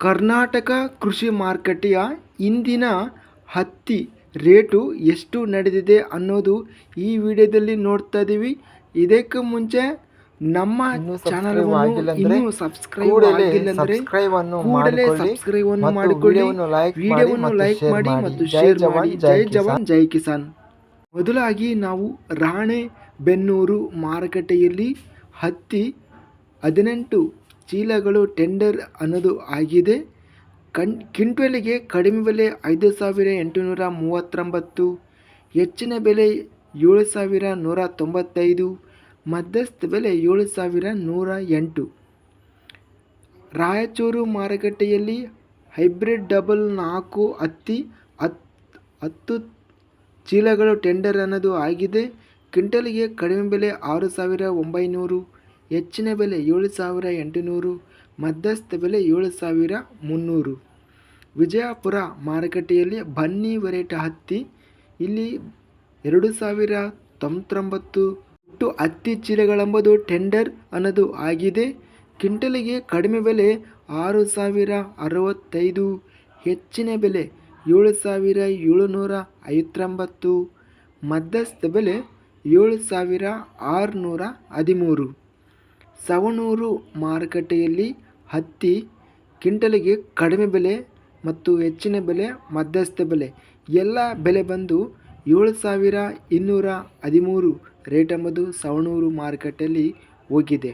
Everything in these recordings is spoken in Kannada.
ಕರ್ನಾಟಕ ಕೃಷಿ ಮಾರುಕಟ್ಟೆಯ ಇಂದಿನ ಹತ್ತಿ ರೇಟು ಎಷ್ಟು ನಡೆದಿದೆ ಅನ್ನೋದು ಈ ವಿಡಿಯೋದಲ್ಲಿ ನೋಡ್ತಾ ಇದ್ದೀವಿ. ಇದಕ್ಕೆ ಮುಂಚೆ ನಮ್ಮ ಚಾನಲ್ ಇನ್ನೂ ಸಬ್ಸ್ಕ್ರೈಬ್ ಆಗಿಲ್ಲ ಅಂದ್ರೆ ಕೂಡಲೇ ಮಾಡಿಕೊಳ್ಳಿ ಸಬ್ಸ್ಕ್ರೈಬ್ ಅನ್ನು ಮಾಡಿಕೊಳ್ಳಿ. ವಿಡಿಯೋವನ್ನು ಲೈಕ್ ಮಾಡಿ. ಮತ್ತು ಶೇರ್ ಮಾಡಿ ಜೈ ಜೈ ಜವಾನ್ ಜೈ ಕಿಸಾನ್. ಮೊದಲಾಗಿ ನಾವು ರಾಣೆ ಬೆನ್ನೂರು ಮಾರುಕಟ್ಟೆಯಲ್ಲಿ ಹತ್ತಿ ಹದಿನೆಂಟು ಚೀಲಗಳು ಟೆಂಡರ್ ಅನ್ನೋದು ಆಗಿದೆ. ಕಣ್ ಕ್ವಿಂಟಲಿಗೆ ಕಡಿಮೆ ಬೆಲೆ ಐದು ಸಾವಿರ ಎಂಟುನೂರ ಮೂವತ್ತೊಂಬತ್ತು, ಹೆಚ್ಚಿನ ಬೆಲೆ ಏಳು ಸಾವಿರ ನೂರ ತೊಂಬತ್ತೈದು, ಮಧ್ಯಸ್ಥ ಬೆಲೆ ಏಳು ಸಾವಿರ ನೂರ ಎಂಟು. ರಾಯಚೂರು ಮಾರುಕಟ್ಟೆಯಲ್ಲಿ ಹೈಬ್ರಿಡ್ ಡಬಲ್ ನಾಲ್ಕು ಹತ್ತಿ, ಹತ್, ಹತ್ತು ಚೀಲಗಳು ಟೆಂಡರ್ ಅನ್ನೋದು ಆಗಿದೆ. ಕ್ವಿಂಟಲ್ಗೆ ಕಡಿಮೆ ಬೆಲೆ ಆರು ಸಾವಿರ ಒಂಬೈನೂರು ಹೆಚ್ಚಿನ ಬೆಲೆ ಏಳು ಸಾವಿರ ಎಂಟುನೂರು, ಮಧ್ಯಸ್ಥ ಬೆಲೆ ಏಳು ಸಾವಿರ ಮುನ್ನೂರು. ವಿಜಯಪುರ ಮಾರುಕಟ್ಟೆಯಲ್ಲಿ ಬನ್ನಿ ವೆರೈಟಿ ಹತ್ತಿ, ಇಲ್ಲಿ ಎರಡು ಸಾವಿರ ತೊಂಬತ್ತೊಂಬತ್ತು ಒಟ್ಟು ಹತ್ತಿ ಚೀಲಗಳೆಂಬುದು ಟೆಂಡರ್ ಅನ್ನೋದು ಆಗಿದೆ. ಕ್ವಿಂಟಲಿಗೆ ಕಡಿಮೆ ಬೆಲೆ ಆರು ಸಾವಿರ ಅರವತ್ತೈದು, ಹೆಚ್ಚಿನ ಬೆಲೆ ಏಳು ಸಾವಿರ ಏಳುನೂರ ಐವತ್ತೊಂಬತ್ತು, ಮಧ್ಯಸ್ಥ ಬೆಲೆ ಏಳು ಸಾವಿರ ಆರುನೂರ ಹದಿಮೂರು. ಸವಣೂರು ಮಾರುಕಟ್ಟೆಯಲ್ಲಿ ಹತ್ತಿ ಕ್ವಿಂಟಲಿಗೆ ಕಡಿಮೆ ಬೆಲೆ ಮತ್ತು ಹೆಚ್ಚಿನ ಬೆಲೆ, ಮಧ್ಯಸ್ಥ ಬೆಲೆ. ಎಲ್ಲ ಬೆಲೆ ಬಂದು ಏಳು ಸಾವಿರ ಇನ್ನೂರ ಹದಿಮೂರು ರೇಟ್ ಎಂಬುದು ಸವಣೂರು ಮಾರುಕಟ್ಟೆಯಲ್ಲಿ ಹೋಗಿದೆ.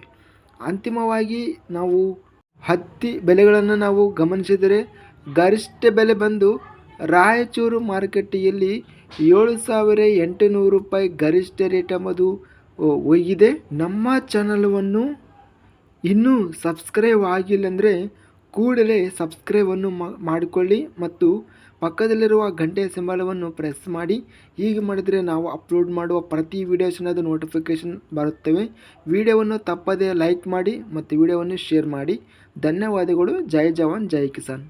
ಅಂತಿಮವಾಗಿ ನಾವು ಹತ್ತಿ ಬೆಲೆಗಳನ್ನು ನಾವು ಗಮನಿಸಿದರೆ, ಗರಿಷ್ಠ ಬೆಲೆ ಬಂದು ರಾಯಚೂರು ಮಾರುಕಟ್ಟೆಯಲ್ಲಿ ಏಳು ಸಾವಿರ ಎಂಟುನೂರು ರೂಪಾಯಿ ಗರಿಷ್ಠ ರೇಟ್ ಎಂಬುದು ಹೋಗಿದೆ. ನಮ್ಮ ಚಾನಲವನ್ನು ಇನ್ನೂ ಸಬ್ಸ್ಕ್ರೈಬ್ ಆಗಿಲ್ಲ ಅಂದರೆ ಕೂಡಲೇ ಸಬ್ಸ್ಕ್ರೈಬನ್ನು ಮಾಡಿಕೊಳ್ಳಿ ಮತ್ತು ಪಕ್ಕದಲ್ಲಿರುವ ಗಂಟೆ ಸಿಂಬಲವನ್ನು ಪ್ರೆಸ್ ಮಾಡಿ. ಹೀಗೆ ಮಾಡಿದರೆ ನಾವು ಅಪ್ಲೋಡ್ ಮಾಡುವ ಪ್ರತಿ ವೀಡಿಯೋಸ್ ನೋಟಿಫಿಕೇಷನ್ ಬರುತ್ತವೆ. ವಿಡಿಯೋವನ್ನು ತಪ್ಪದೇ ಲೈಕ್ ಮಾಡಿ ಮತ್ತು ವಿಡಿಯೋವನ್ನು ಶೇರ್ ಮಾಡಿ. ಧನ್ಯವಾದಗಳು. ಜೈ ಜವಾನ್, ಜೈ ಕಿಸಾನ್.